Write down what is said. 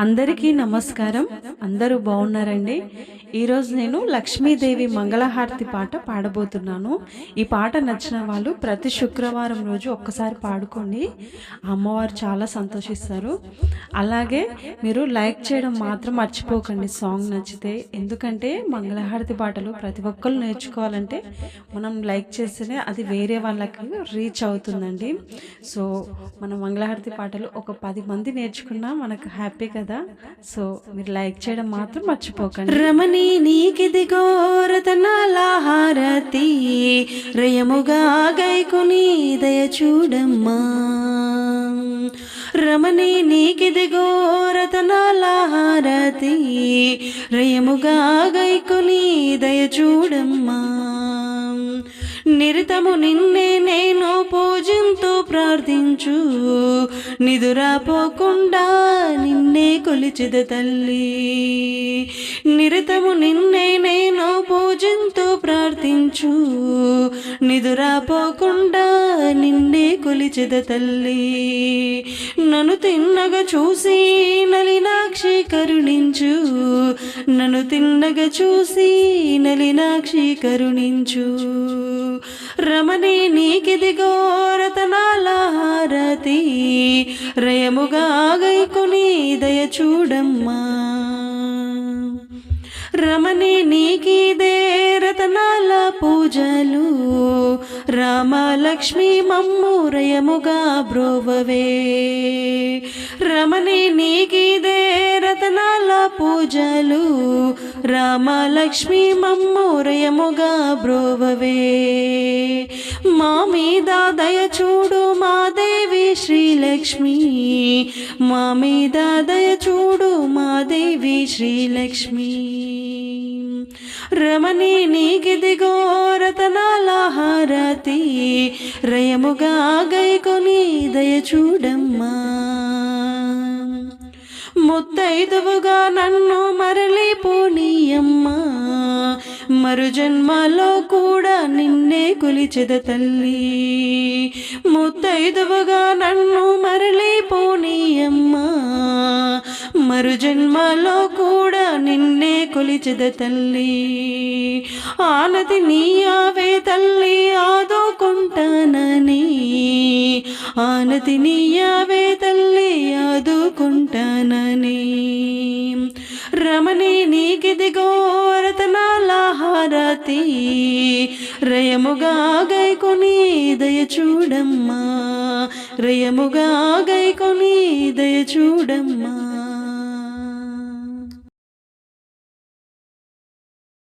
అందరికీ నమస్కారం. అందరూ బాగున్నారండి? ఈరోజు నేను లక్ష్మీదేవి మంగళహారతి పాట పాడబోతున్నాను. ఈ పాట నచ్చిన వాళ్ళు ప్రతి శుక్రవారం రోజు ఒక్కసారి పాడుకోండి. అమ్మవారు చాలా సంతోషిస్తారు. అలాగే మీరు లైక్ చేయడం మాత్రం మర్చిపోకండి సాంగ్ నచ్చితే. ఎందుకంటే మంగళహారతి పాటలు ప్రతి ఒక్కరు నేర్చుకోవాలంటే మనం లైక్ చేస్తేనే అది వేరే వాళ్ళకి రీచ్ అవుతుందండి. సో మన మంగళహారతి పాటలు ఒక పది మంది నేర్చుకున్నా మనకు హ్యాపీ కదా. సో మీరు లైక్ చేయడం మాత్రం మర్చిపోకండి. రమణి నీకిదిగో రతనాల హారతి రయముగా గైకుని దయ చూడమ్మా రమణి నీకిదిగో రతనాల హారతి రయముగా గైకుని దయ చూడమ్మా నిరితము నిన్నే నేను పూజింతూ ప్రార్థించు నిదురాపోకుండా నిన్నే కొలిచిద తల్లి. నిరతము నిన్నే నేను పూజంతో ప్రార్థించు. నిదురాపోకుండా నిన్నే కొలిచిద తల్లి. నన్ను తిన్నగా చూసి నలినాక్షి కరుణించు. నన్ను తిన్నగా చూసి నలినాక్షి కరుణించు. రమణి నీకిదిగో రతనాల హారతి. రయముగా గైకొని దయ చూడమ్మా. రమణి నీకిదే రతనాల పూజలు రామలక్ష్మి మమ్ము రయముగా బ్రోవవే. రమణి నీకిదే రతనాల పూజలు రామలక్ష్మి మమ్ము రయముగా బ్రోవవే. మా మీద దయ చూడు మాదే శ్రీలక్ష్మి. మా మీద దయ చూడు మా దేవి శ్రీలక్ష్మి. రమణి నీకిదిగో రతనాల హారతి. రయముగా గైకొని దయ చూడమ్మా. ముత్తైదువుగా నన్ను మరలి పోనీయమ్మా. మరు జన్మలో కూడా నిన్నే కొలిచెద తల్లి. ముత్తైదువగా నన్ను మరలి పోనీయమ్మా మరు జన్మలో కూడా నిన్నే కొలిచెద తల్లి. ఆనది నీయావే తల్లి ఆదుకుంటానని ఆనది నీయావే తల్లి ఆదుకుంటానని రమణి నీకిదిగో హారతి రయముగా గైకొని దయ చూడమ్మా రయముగా గైకొని దయ చూడమ్మా.